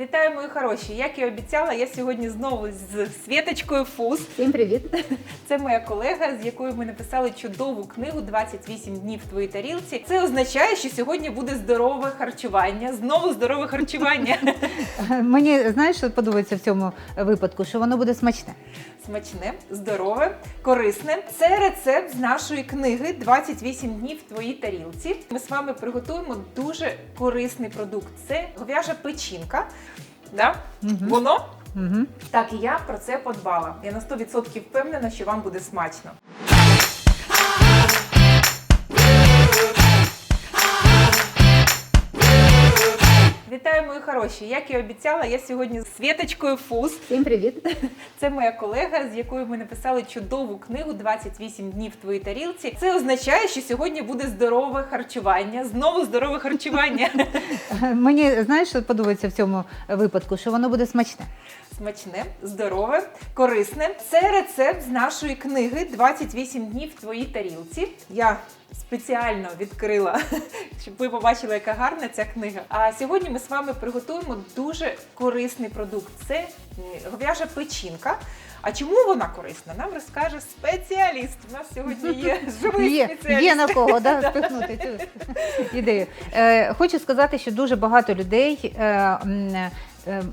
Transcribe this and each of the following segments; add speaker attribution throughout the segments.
Speaker 1: Вітаю, мої хороші! Як і обіцяла, я сьогодні знову з Світочкою Фус.
Speaker 2: Всім привіт!
Speaker 1: Це моя колега, з якою ми написали чудову книгу «28 днів в твоїй тарілці. Це означає, що сьогодні буде здорове харчування. Знову здорове харчування.
Speaker 2: Мені знаєш, що подобається в цьому випадку, що воно буде смачне.
Speaker 1: Смачне, здорове, корисне. Це рецепт з нашої книги «28 днів в твоїй тарілці. Ми з вами приготуємо дуже корисний продукт. Це говяжа печінка. Да?
Speaker 2: Угу.
Speaker 1: Воно
Speaker 2: Угу.
Speaker 1: Так, і я про це подбала. Я на 100% впевнена, що вам буде смачно. Вітаю, мої хороші! Як і обіцяла, я сьогодні з Світочкою Фус.
Speaker 2: Всім привіт!
Speaker 1: Це моя колега, з якою ми написали чудову книгу «28 днів в твоїй тарілці. Це означає, що сьогодні буде здорове харчування. Знову здорове харчування.
Speaker 2: Мені знаєш, що подобається в цьому випадку, що воно буде смачне.
Speaker 1: Смачне, здорове, корисне. Це рецепт з нашої книги «28 днів в твоїй тарілці. Я спеціально відкрила, щоб ви побачили, яка гарна ця книга. А сьогодні ми з вами приготуємо дуже корисний продукт. Це говяжа печінка. А чому вона корисна? Нам розкаже спеціаліст. У нас сьогодні є живий
Speaker 2: Є,
Speaker 1: спеціаліст.
Speaker 2: є на кого да, спихнути цю ідею. Е, хочу сказати, що дуже багато людей. Е, е,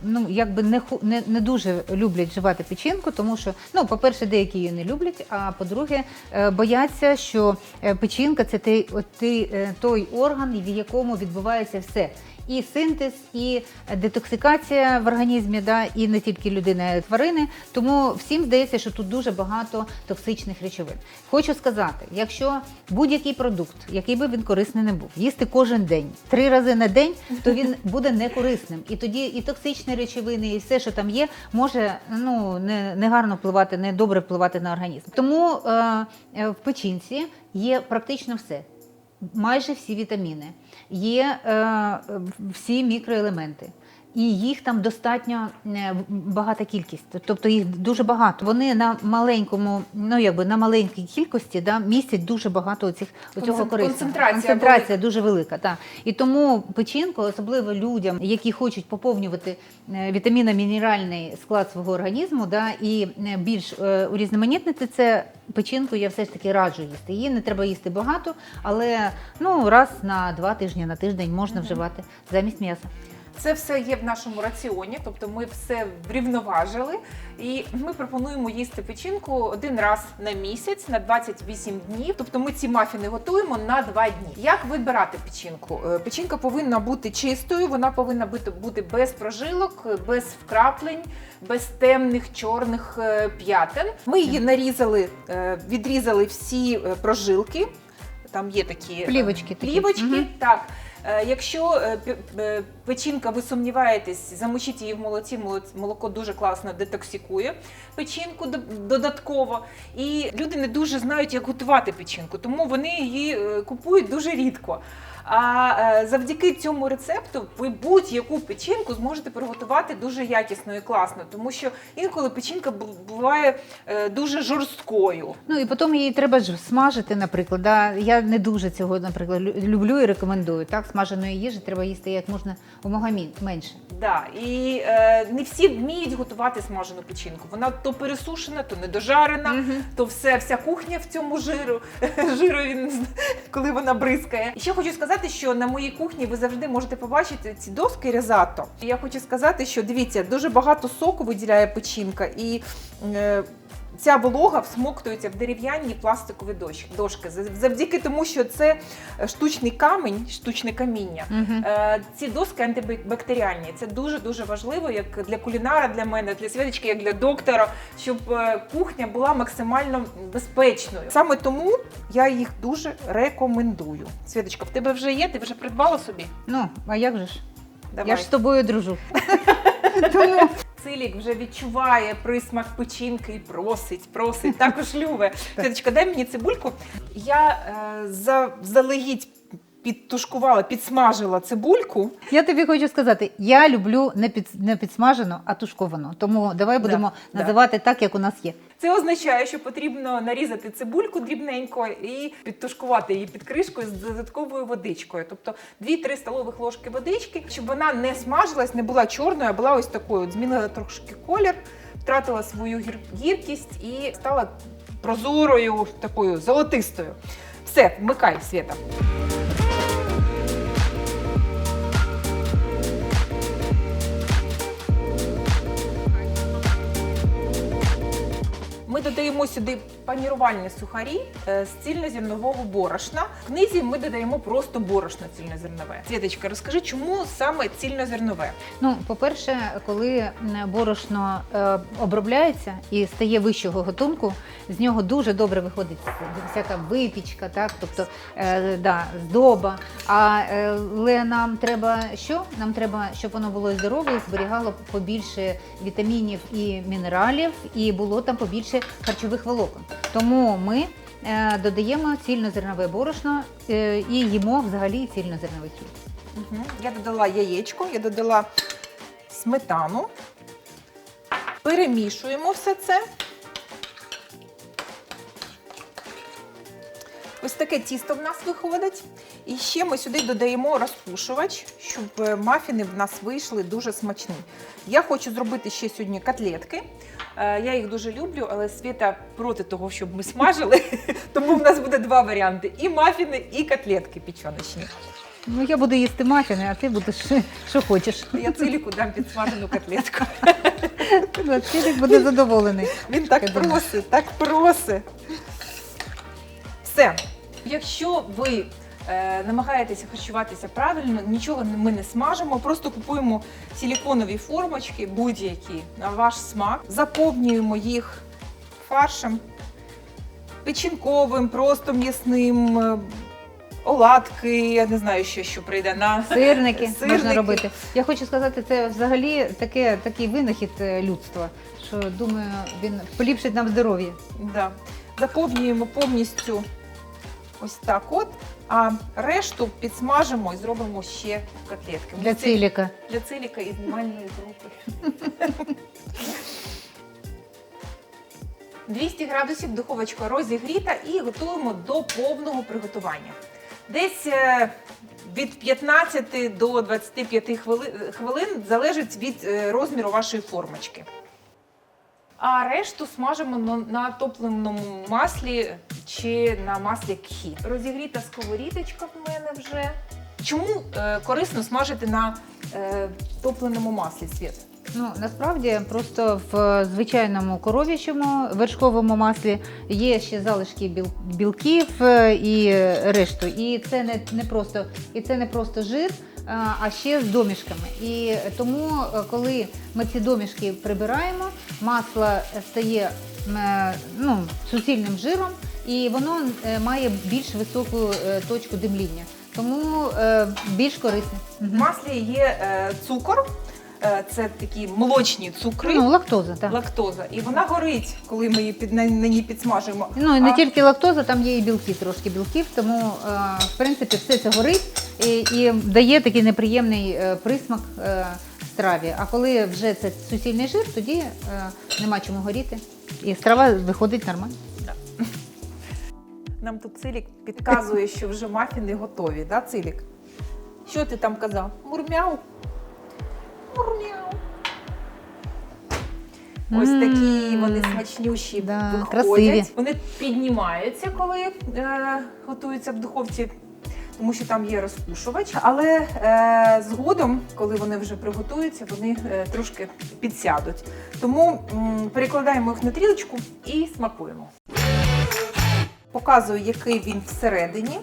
Speaker 2: Ну, якби не, не, не дуже люблять вживати печінку, тому що, ну, по-перше, деякі її не люблять, а по-друге, е, бояться, що е, печінка це той, той, е, орган, в якому відбувається все. І синтез, і детоксикація в організмі, да, і не тільки людини, а й тварини. Тому всім здається, що тут дуже багато токсичних речовин. Хочу сказати, якщо будь-який продукт, який би він корисний не був, їсти кожен день, три рази на день, то він буде некорисним. І тоді і токсичні речовини, і все, що там є, може ну не, не гарно впливати, не добре впливати на організм. Тому е, е, в печінці є практично все майже всі вітаміни, є е, всі мікроелементи. І їх там достатньо е, багата кількість, тобто їх дуже багато. Вони на маленькому, ну якби на маленькій кількості да, містять дуже багато оцих оцього корисного.
Speaker 1: концентрація
Speaker 2: концентрація дуже велика. Так. І тому печінку, особливо людям, які хочуть поповнювати е, вітаміно-мінеральний склад свого організму, да, і е, більш урізноманітнити це печінку, я все ж таки раджу їсти. Її не треба їсти багато, але ну раз на два тижні на тиждень можна вживати замість м'яса.
Speaker 1: Це все є в нашому раціоні, тобто ми все врівноважили. І ми пропонуємо їсти печінку один раз на місяць на 28 днів. Тобто ми ці мафіни готуємо на 2 дні. Як вибирати печінку? Е, Печінка повинна бути чистою, вона повинна бути, без прожилок, без вкраплень, без темних чорних е, п'ятен. Ми її нарізали, е, відрізали всі прожилки. Там є такі
Speaker 2: Плівочки такі.
Speaker 1: плівочки,
Speaker 2: Мгм.
Speaker 1: так. Е, Якщо е, е, печінка, ви сумніваєтесь, замочіть її в молоці, молоц- молоко дуже класно детоксикує печінку додатково. І люди не дуже знають, як готувати печінку, тому вони її купують дуже рідко. А е, завдяки цьому рецепту ви будь-яку печінку зможете приготувати дуже якісно і класно, тому що інколи печінка буває е, дуже жорсткою.
Speaker 2: Ну і потім її треба ж смажити, наприклад. Да? Я не дуже цього, наприклад, люблю і рекомендую. Так, смаженої їжі треба їсти як можна умога менше.
Speaker 1: Да, і е, не всі вміють готувати смажену печінку. Вона то пересушена, то недожарена, то все, вся кухня в цьому жиру. Жиру він коли вона бризкає. І ще хочу сказати, що на моїй кухні ви завжди можете побачити ці доски різато. Я хочу сказати, що дивіться, дуже багато соку виділяє печінка, і е, ця волога всмоктується в дерев'яні пластикові дошки. Завдяки тому, що це штучний камінь, штучне каміння. Е, Ці доски антибактеріальні. Це дуже дуже важливо, як для кулінара, для мене, для святочки, як для доктора, щоб е, кухня була максимально безпечною. Саме тому я їх дуже рекомендую. Святочка, в тебе вже є? Ти вже придбала собі?
Speaker 2: Ну, а як же ж?
Speaker 1: Давай.
Speaker 2: Я ж з тобою дружу. Тому
Speaker 1: Цилік вже відчуває присмак печінки і просить, просить, також любе. Святочка, дай мені цибульку. Я е, за, залегідь підтушкувала, підсмажила цибульку.
Speaker 2: Я тобі хочу сказати, я люблю не під не підсмажену, а тушковану. Тому давай будемо
Speaker 1: да.
Speaker 2: називати так, як у нас є.
Speaker 1: Це означає, що потрібно нарізати цибульку дрібненько і підтушкувати її під кришкою з додатковою водичкою. Тобто 2-3 столових ложки водички, щоб вона не смажилась, не була чорною, а була ось такою. От Змінила трошки колір, втратила свою гір- гіркість і стала прозорою, такою золотистою. Все, вмикай світа. Ми додаємо сюди панірувальні сухарі е, з цільнозернового борошна. В книзі ми додаємо просто борошно цільнозернове. Світочка, розкажи, чому саме цільнозернове?
Speaker 2: Ну, по-перше, коли борошно е, обробляється і стає вищого готунку, з нього дуже добре виходить всяка випічка, так, тобто е, да, здоба. Е, але нам треба що? Нам треба, щоб воно було здорове зберігало побільше вітамінів і мінералів, і було там побільше харчових волокон. Тому ми е, додаємо цільнозернове борошно е, і їмо взагалі цільнозерновий хліб.
Speaker 1: Угу. Я додала яєчко, я додала сметану. Перемішуємо все це. Ось таке тісто в нас виходить. І ще ми сюди додаємо розпушувач, щоб е, мафіни в нас вийшли дуже смачні. Я хочу зробити ще сьогодні котлетки. Е, Я їх дуже люблю, але Світа проти того, щоб ми смажили. Тому в нас буде два варіанти: і мафіни, і котлетки печоночні.
Speaker 2: Ну, я буду їсти мафіни, а ти будеш що хочеш.
Speaker 1: Я циліку дам підсмажену котлетку.
Speaker 2: Цілик буде задоволений.
Speaker 1: Він так просить, так просить. Все. Якщо ви е, намагаєтеся харчуватися правильно, нічого ми не смажимо, просто купуємо силіконові формочки, будь-які на ваш смак, заповнюємо їх фаршем печінковим, просто м'ясним. е, Оладки, я не знаю, що, що прийде на
Speaker 2: Сирники, можна
Speaker 1: Сирники.
Speaker 2: робити. Я хочу сказати, це взагалі таке, такий винахід е, людства, що думаю, він поліпшить нам здоров'я.
Speaker 1: Да. Заповнюємо повністю ось так от, а решту підсмажимо і зробимо ще котлетки.
Speaker 2: Для
Speaker 1: Це
Speaker 2: циліка.
Speaker 1: Для циліка і знімальної групи. 200 градусів духовочка розігріта і готуємо до повного приготування. Десь е, від 15 до 25 хвили- хвилин залежить від е, розміру вашої формочки. А решту смажимо на, на топленому маслі чи на маслі кхі. Розігріта сковорідочка в мене вже. Чому е, корисно смажити на е, топленому маслі світ?
Speaker 2: Ну насправді просто в звичайному коров'ячому вершковому маслі є ще залишки біл, білків е, і решту. І це не, не просто і це не просто жир, а ще з домішками. І тому, е, коли ми ці домішки прибираємо, масло стає е, ну, суцільним жиром, і воно е, має більш високу точку димління. Тому більш корисне.
Speaker 1: В маслі є цукор, е, це такі молочні цукри,
Speaker 2: Ну, лактоза, так.
Speaker 1: лактоза. І вона горить, коли ми її під, на, на ній підсмажуємо.
Speaker 2: Ну і не
Speaker 1: А-
Speaker 2: тільки лактоза, там є і білки, трошки білків, тому е, в принципі все це горить і, і дає такий неприємний е, присмак е, страві. А коли вже це суцільний жир, тоді е, нема чому горіти. І страва виходить нормально.
Speaker 1: Нам тут Цилік підказує, що вже мафіни готові, да, Цилік? Що ти там казав? Мурмяу. Ось такі вони смачнющі
Speaker 2: да,
Speaker 1: виходять.
Speaker 2: красиві.
Speaker 1: Вони піднімаються, коли е, готуються в духовці, тому що там є розпушувач. Але е, згодом, коли вони вже приготуються, вони е, трошки підсядуть. Тому м, перекладаємо їх на трілочку і смакуємо. Показую, який він всередині.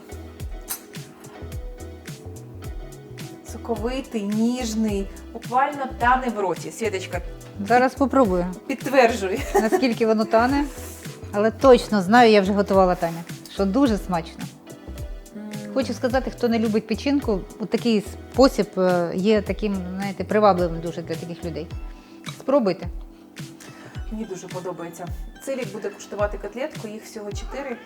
Speaker 1: Соковитий, ніжний, буквально тане в роті. Світочка,
Speaker 2: Зараз спробую,
Speaker 1: підтверджуй.
Speaker 2: наскільки воно тане. Але точно знаю, я вже готувала Таня, що дуже смачно. Хочу сказати, хто не любить печінку, у такий спосіб е, є таким, знаєте, привабливим дуже для таких людей. Спробуйте.
Speaker 1: Мені дуже подобається. Цилік буде куштувати котлетку, їх всього 4.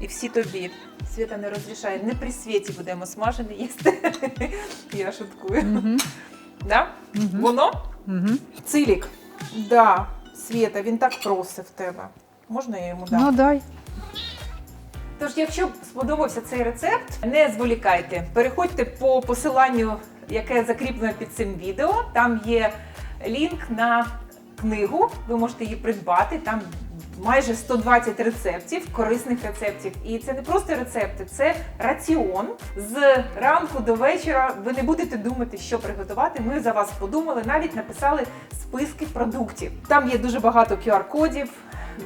Speaker 1: І всі тобі. Світа не розрішає, не при світі будемо смажене їсти. Я шуткую.
Speaker 2: Угу.
Speaker 1: Да? Воно?
Speaker 2: Угу.
Speaker 1: Цилік. Да, Світа, він так просив тебе. Можна я йому дам?
Speaker 2: Ну дай.
Speaker 1: Тож, якщо сподобався цей рецепт, не зволікайте. Переходьте по посиланню, яке закріплено під цим відео. Там є лінк на книгу. Ви можете її придбати. Там майже 120 рецептів, корисних рецептів. І це не просто рецепти, це раціон. З ранку до вечора ви не будете думати, що приготувати. Ми за вас подумали, навіть написали списки продуктів. Там є дуже багато QR-кодів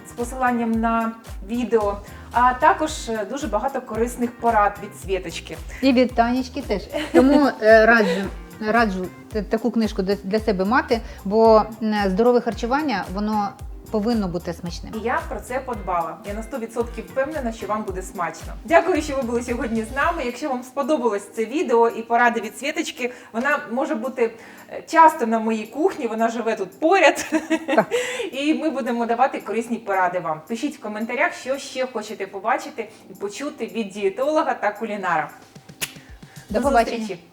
Speaker 1: з посиланням на відео, а також е, дуже багато корисних порад від Світочки.
Speaker 2: І від Танечки теж. Тому е, раджу. Раджу таку книжку для- для себе мати, бо здорове харчування воно повинно бути смачним.
Speaker 1: І я про це подбала. Я на 100% впевнена, що вам буде смачно. Дякую, що ви були сьогодні з нами. Якщо вам сподобалось це відео і поради від Світочки, вона може бути е, часто на моїй кухні. Вона живе тут поряд. І ми будемо давати корисні поради вам. Пишіть в коментарях, що ще хочете побачити і почути від дієтолога та кулінара.
Speaker 2: До побачення.
Speaker 1: зустрічі!